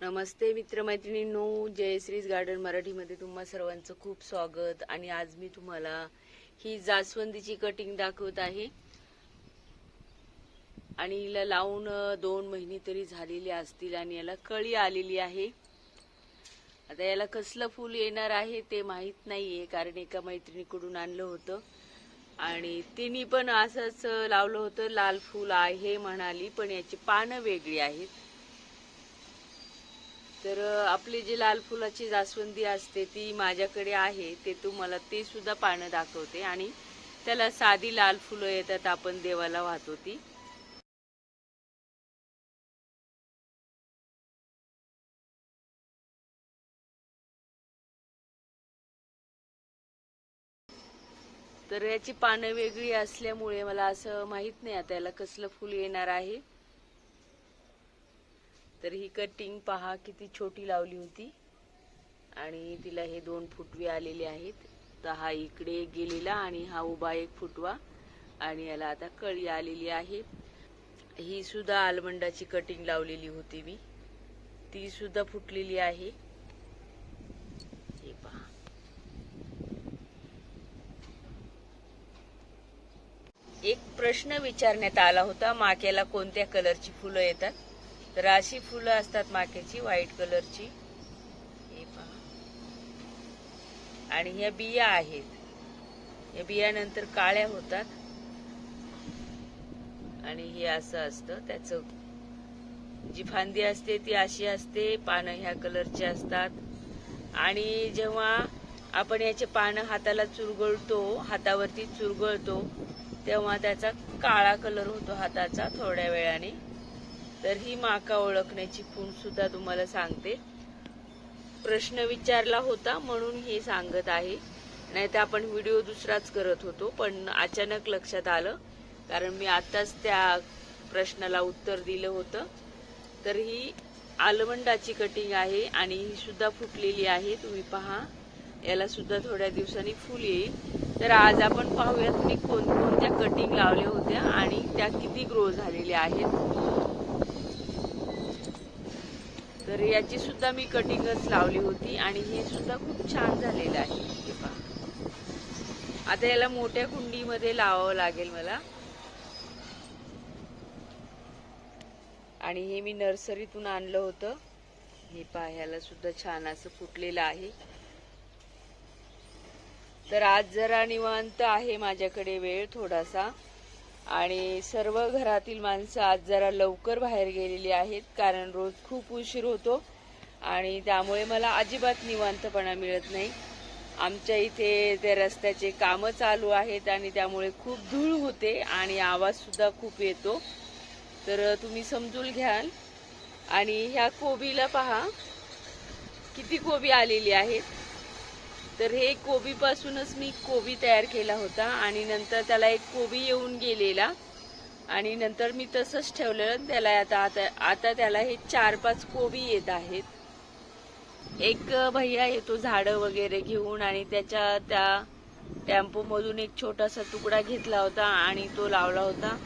नमस्ते मित्रमैत्रिणींनो जयश्रीज garden मराठीमध्ये तुम्हा सर्वांचं खूप स्वागत. आणि आज मी तुम्हाला ही जास्वंदीची कटिंग दाखवत आहे. आणि हिला लावून दोन महिने तरी झालेली असतील आणि याला कळी आलेली आहे. आता याला कसलं फूल येणार आहे ते माहीत नाहीये कारण एका मैत्रिणीकडून आणलं होतं. आणि तिने पण असंच लावलं होतं लाल फूल आहे म्हणाली पण याची पानं वेगळी आहेत. तर आपली जी लाल फुलाची जास्वंदी असते ती माझ्याकडे आहे ते तुम्हाला ते सुद्धा पानं दाखवते आणि त्याला साधी लाल फुलं येतात आपण देवाला वाहतो ती. तर याची पानं वेगळी असल्यामुळे मला असं माहीत नाही आता याला कसलं फुल येणार आहे. तर ही कटिंग पहा किती छोटी लावली होती. आणि तिला हे दोन फुटवे आलेले आहेत. तर हा इकडे गेलेला आणि हा उभा एक फुटवा. आणि याला आता कळी आलेली आहे. ही सुद्धा आलमंडाची कटिंग लावलेली होती मी. ती सुद्धा फुटलेली आहे हे पहा एक प्रश्न विचारण्यात आला होता माक्याला कोणत्या कलरची फुलं येतात? तर अशी फुलं असतात माक्याची व्हाईट कलरची. हे पहा. आणि ह्या बिया आहेत. या बियानंतर काळ्या होतात. आणि हे असं असतं त्याचं जी फांदी असते ती अशी असते पानं ह्या कलरची असतात. आणि जेव्हा आपण याचे पानं हाताला चुरगळतो हातावरती चुरगळतो तेव्हा त्याचा काळा कलर होतो हाताचा थोड्या वेळाने. तर ही माका ओळखण्याची खूण सुद्धा तुम्हाला सांगते. प्रश्न विचारला होता म्हणून हे सांगत आहे. नाही तर आपण व्हिडिओ दुसराच करत होतो पण अचानक लक्षात आलं. कारण मी आताच त्या प्रश्नाला उत्तर दिलं होतं. तर ही आलमंडाची कटिंग आहे आणि ही सुद्धा फुटलेली आहे. तुम्ही पहा. याला सुद्धा थोड्या दिवसांनी फुल येईल. तर आज आपण पाहूयात मी कोणकोणत्या कटिंग लावल्या होत्या आणि त्या किती ग्रो झालेल्या आहेत. तर याची सुद्धा मी कटिंगच लावली होती आणि हे सुद्धा खूप छान झालेलं आहे. हे पहा. आता याला मोठ्या कुंडीमध्ये लावावं लागेल मला. आणि हे मी नर्सरीतून आणलं होतं. हे पहा ह्याला सुद्धा छान असं फुटलेलं आहे. तर आज जरा निवांत आहे माझ्याकडे वेळ थोडासा. आणि सर्व घरातील माणसं आज जरा लवकर बाहेर गेलेली आहेत कारण रोज खूप उशीर होतो. आणि त्यामुळे मला अजिबात निवांतपणा मिळत नाही. आमच्या इथे ते रस्त्याचे कामं चालू आहेत आणि त्यामुळे खूप धूळ होते आणि आवाजसुद्धा खूप येतो. तर तुम्ही समजून घ्याल. आणि ह्या कोबीला पहा किती कोबी आलेली आहेत? तर हे कोबीपासूनच मी कोबी तयार केला होता आणि नंतर त्याला एक कोबी येऊन गेलेला. आणि नंतर मी तसंच ठेवलेलं त्याला आता आता आता त्याला हे चार पाच कोबी येत आहेत. एक भैया येतो झाडं वगैरे घेऊन आणि त्याच्या त्या टेम्पोमधून एक छोटासा तुकडा घेतला होता आणि तो लावला होता.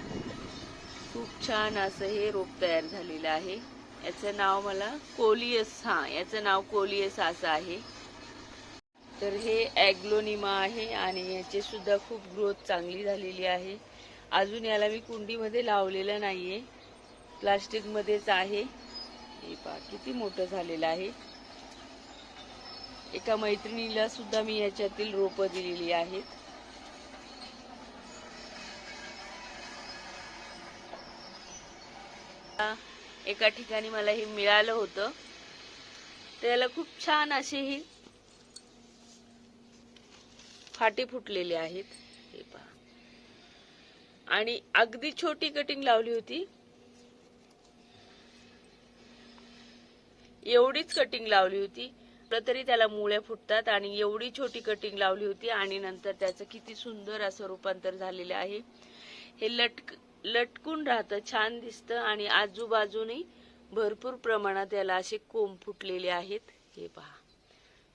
खूप छान असं हे रोप तयार झालेलं आहे. याचं नाव मला कोलियस हा याचं नाव कोलियस असं आहे. तर हे ॲग्लोनिमा आहे आणि याची सुद्धा खूप ग्रोथ चांगली झालेली आहे. अजून याला मी कुंडीमध्ये लावलेलं नाही आहे प्लास्टिकमध्येच आहे. हे पा किती मोठं झालेलं आहे. एका मैत्रिणीला सुद्धा मी याच्यातील रोपं दिलेली आहेत. एका ठिकाणी मला हे मिळालं होतं. त्याला खूप छान असे ही फाटी फुटलेले आहेत. हे पहा. आणि अगदी छोटी कटिंग लावली होती. एवढीच कटिंग लावली होती. तर तरी त्याला मुळ्या फुटतात आणि एवढी छोटी कटिंग लावली होती आणि नंतर त्याचं किती सुंदर असं रूपांतर झालेलं आहे. हे लटक लटकून राहतं छान दिसतं आणि आजूबाजूने भरपूर प्रमाणात याला असे कोंब फुटलेले आहेत. हे पहा.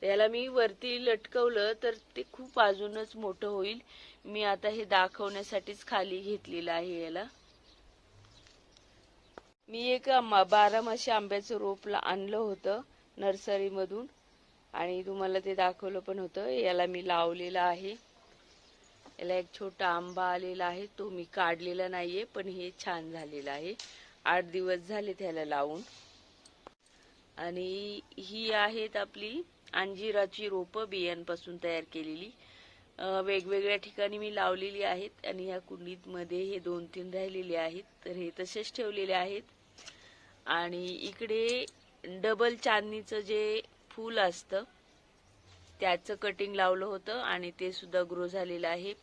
त्याला मी वरती लटकवलं तर ते खूप अजूनच मोठं होईल. मी आता हे दाखवण्यासाठीच खाली घेतलेलं आहे याला. मी एक आंबा- बारामाशी आंब्याचं रोप ला- आणलं होतं नर्सरीमधून आणि तुम्हाला ते दाखवलं पण होतं. याला मी लावलेलं आहे. याला एक छोटा आंबा आलेला आहे. तो मी काढलेला नाहीये पण हे छान झालेलं आहे. आठ दिवस झाले त्याला लावून. आणि ही आहेत आपली अंजिराची रोपं बियांपासून तयार केलेली. वेगवेगळ्या ठिकाणी मी लावलेली आहेत आणि ह्या कुंडीत मध्ये हे दोन तीन राहिलेले आहेत. तर हे तसेच ठेवलेले आहेत. आणि इकडे डबल चांदणीचं जे फूल असतं त्याचं कटिंग लावलं होतं आणि ते सुद्धा ग्रो झालेलं आहे.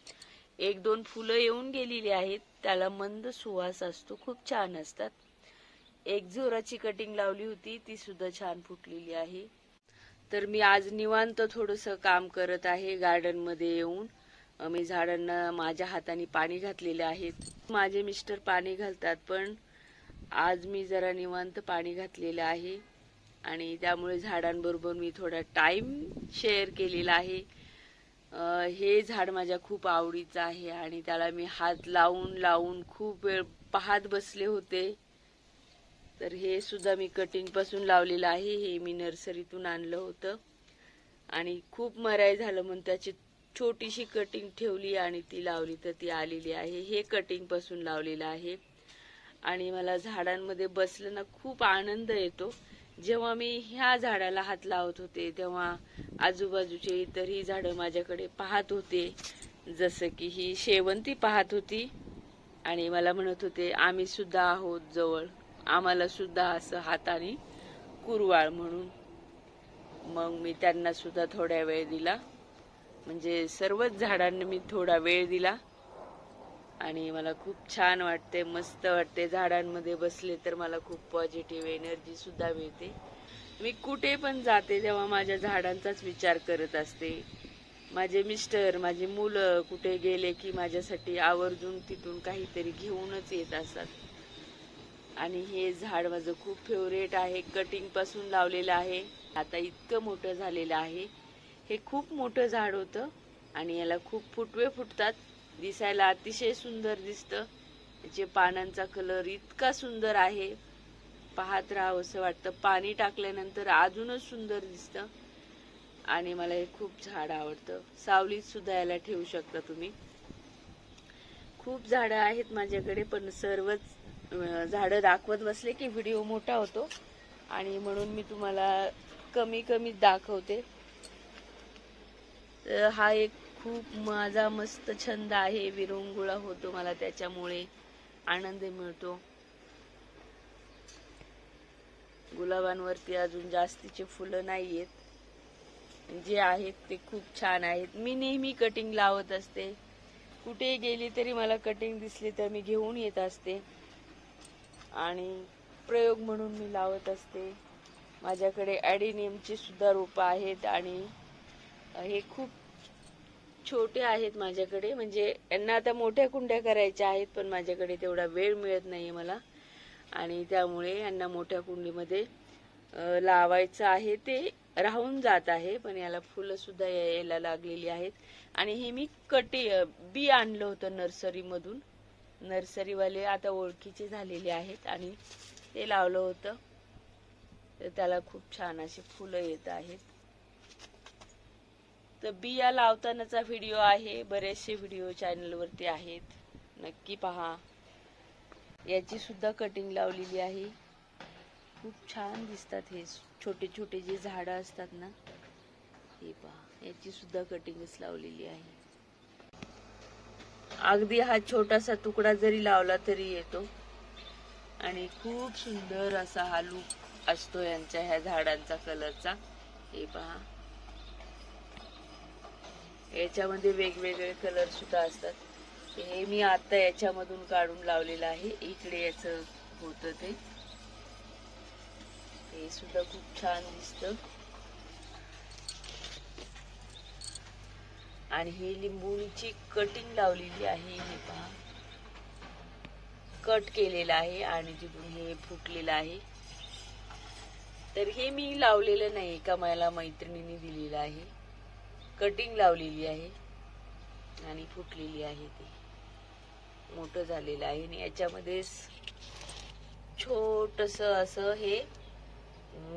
एक दोन फुलं येऊन गेलेली आहेत. त्याला मंद सुवास असतो. खूप छान असतात. एक झोराची कटिंग लावली होती. ती सुद्धा छान फुटलेली आहे. तर मी आज निवांत थोडस काम करत आहे गार्डनमध्ये येऊन मी झाडांना माझ्या हाताने पाणी घातलेले आहेत. माझे मिस्टर पाणी घालतात पण आज मी जरा निवांत पाणी घातलेलं आहे. आणि त्यामुळे झाडांबरोबर मी थोडा टाईम शेअर केलेला आहे. हे झाड माझ्या खूप आवडीचं आहे आणि त्याला मी हात लावून लावून खूप वेळ पाहत बसले होते. तर हे सुद्धा मी कटिंगपासून लावलेलं आहे. हे मी नर्सरीतून आणलं होतं. आणि खूप मराय झालं म्हणून त्याची छोटीशी कटिंग ठेवली आणि ती लावली तर ती आलेली आहे. हे कटिंगपासून लावलेलं आहे. आणि मला झाडांमध्ये बसलं ना खूप आनंद येतो. जेव्हा मी ह्या झाडाला हात लावत होते तेव्हा आजूबाजूचे इतरही झाडं माझ्याकडे पाहत होते. जसं की ही शेवंती पाहत होती. आणि मला म्हणत होते आम्ही सुद्धा आहोत जवळ. आम्हाला सुद्धा असं हाताने कुरवाळ म्हणून. मग मी त्यांना सुद्धा थोड्या वेळ दिला. म्हणजे सर्वच झाडांना मी थोडा वेळ दिला. आणि मला खूप छान वाटते मस्त वाटते झाडांमध्ये बसले तर मला खूप पॉझिटिव्ह एनर्जी सुद्धा मिळते. मी कुठे पण जाते तेव्हा माझ्या झाडांचाच विचार करत असते. माझे मिस्टर माझी मुलं कुठे गेले की माझ्यासाठी आवर्जून तिथून काहीतरी घेऊनच येत असतात. आणि हे झाड माझं खूप फेवरेट आहे. कटिंगपासून लावलेलं आहे. आता इतकं मोठं झालेलं आहे. हे खूप मोठं झाड होतं आणि याला खूप फुटवे फुटतात. दिसायला अतिशय सुंदर दिसतं. याचे पानांचा कलर इतका सुंदर आहे. पाहत राहावं असं वाटतं. पाणी टाकल्यानंतर अजूनच सुंदर दिसतं. आणि मला हे खूप झाड आवडतं. सावलीत सुद्धा याला ठेवू शकता तुम्ही. खूप झाडं आहेत माझ्याकडे पण सर्वच झाडं दाखवत बसले की व्हिडिओ मोठा होतो. आणि म्हणून मी तुम्हाला कमी कमी दाखवते. हा एक खूप माझा मस्त छंद आहे. विरंगुळा होतो मला त्याच्यामुळे. आनंद मिळतो. गुलाबांवरती अजून जास्तीचे फुलं नाही आहेत जे आहेत ते खूप छान आहेत. मी नेहमी कटिंग लावत असते. कुठे गेली तरी मला कटिंग दिसली तर मी घेऊन येत असते. आणि प्रयोग म्हणून मी लावत असते. माझ्याकडे ॲडिनियमची सुद्धा रोपं आहेत आणि हे खूप छोटे आहेत माझ्याकडे. म्हणजे यांना आता मोठ्या कुंड्या करायच्या आहेत पण माझ्याकडे तेवढा वेळ मिळत नाही मला. आणि त्यामुळे यांना मोठ्या कुंडीमध्ये लावायचं आहे. ते राहून जात आहे पण याला फुलं सुद्धा यायला लागलेली आहेत. आणि हे मी कटे बी आणलं होतं नर्सरीमधून. नर्सरीवाले आता ओळखीचे झालेले आहेत आणि ते लावलं होतं. तर त्याला खूप छान अशी फुलं येत आहेत. तर बिया लावतानाचा व्हिडिओ आहे. बरेचसे व्हिडिओ चॅनलवरती आहेत. नक्की पहा. याची सुद्धा कटिंग लावलेली आहे. खूप छान दिसतात हे. छोटे छोटे जे झाडं असतात ना हे पहा. याची सुद्धा कटिंगच लावलेली आहे. अगदी हा छोटासा तुकडा जरी लावला तरी येतो. आणि खूप सुंदर असा हा लुक असतो यांच्या ह्या झाडांचा कलरचा हे पहा. याच्यामध्ये वेगवेगळे कलर सुद्धा असतात. हे मी आता याच्यामधून काढून लावलेलं आहे. इकडे याच होत ते. हे सुद्धा खूप छान दिसतं. आणि ही लिंबूची कटिंग लावलेली आहे हे पहा. कट केलेलं आहे आणि तिथून हे फुटलेलं आहे. तर हे मी लावलेलं नाही एका मला मैत्रिणीने दिलेलं आहे. कटिंग लावलेली आहे आणि फुटलेली आहे ती. मोठं झालेलं आहे आणि याच्यामध्येच छोटस असं हे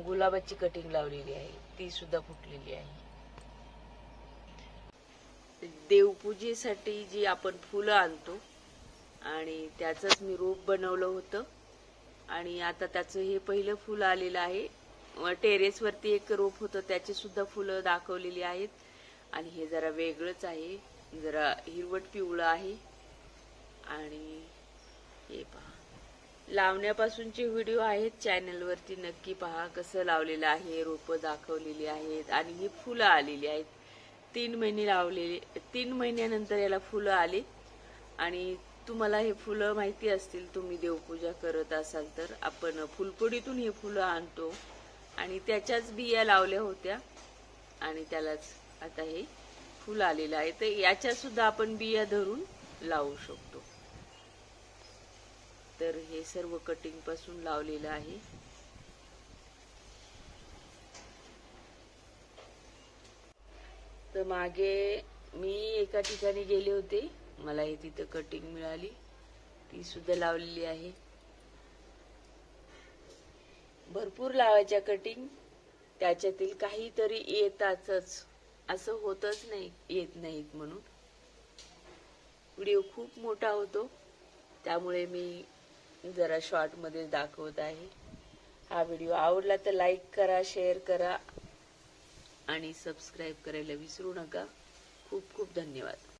गुलाबाची कटिंग लावलेली आहे. ती सुद्धा फुटलेली आहे. देवपूजेसाठी जी आपण फुलं आणतो आणि त्याचंच मी रोप बनवलं होतं. आणि आता त्याचं हे पहिलं फुल आलेलं आहे. टेरेसवरती एक रोप होतं त्याची सुद्धा फुलं दाखवलेली आहेत. आणि हे जरा वेगळंच आहे. जरा हिरवट पिवळं आहे. आणि हे पहा. लावण्यापासूनचे व्हिडिओ आहेत. चॅनलवरती नक्की पहा कसं लावलेलं आहे रोपं दाखवलेली आहेत. आणि ही फुलं आलेली आहेत. तीन महिने लावलेले तीन महिन्यानंतर याला फुलं आली. आणि तुम्हाला हे फुलं माहिती असतील तुम्ही देवपूजा करत असाल तर आपण फुलपुडीतून हे फुलं आणतो. आणि त्याच्याच बिया लावल्या होत्या. आणि त्यालाच आता हे फुल आलेलं आहे. तर याच्या सुद्धा आपण बिया धरून लावू शकतो. तर हे सर्व कटिंगपासून लावलेलं आहे. तर मागे मी एका ठिकाणी गेले होते. मला हे तिथं कटिंग मिळाली. ती सुद्धा लावलेली आहे. भरपूर लावायच्या कटिंग त्याच्यातील काहीतरी येतातच. असं होतच नाही येत नाहीत म्हणून. व्हिडिओ खूप मोठा होतो. त्यामुळे मी जरा शॉर्टमध्ये दाखवत आहे. हा व्हिडिओ आवडला तर लाईक करा शेअर करा आणि सबस्क्राईब करायला विसरू नका. खूप खूप धन्यवाद.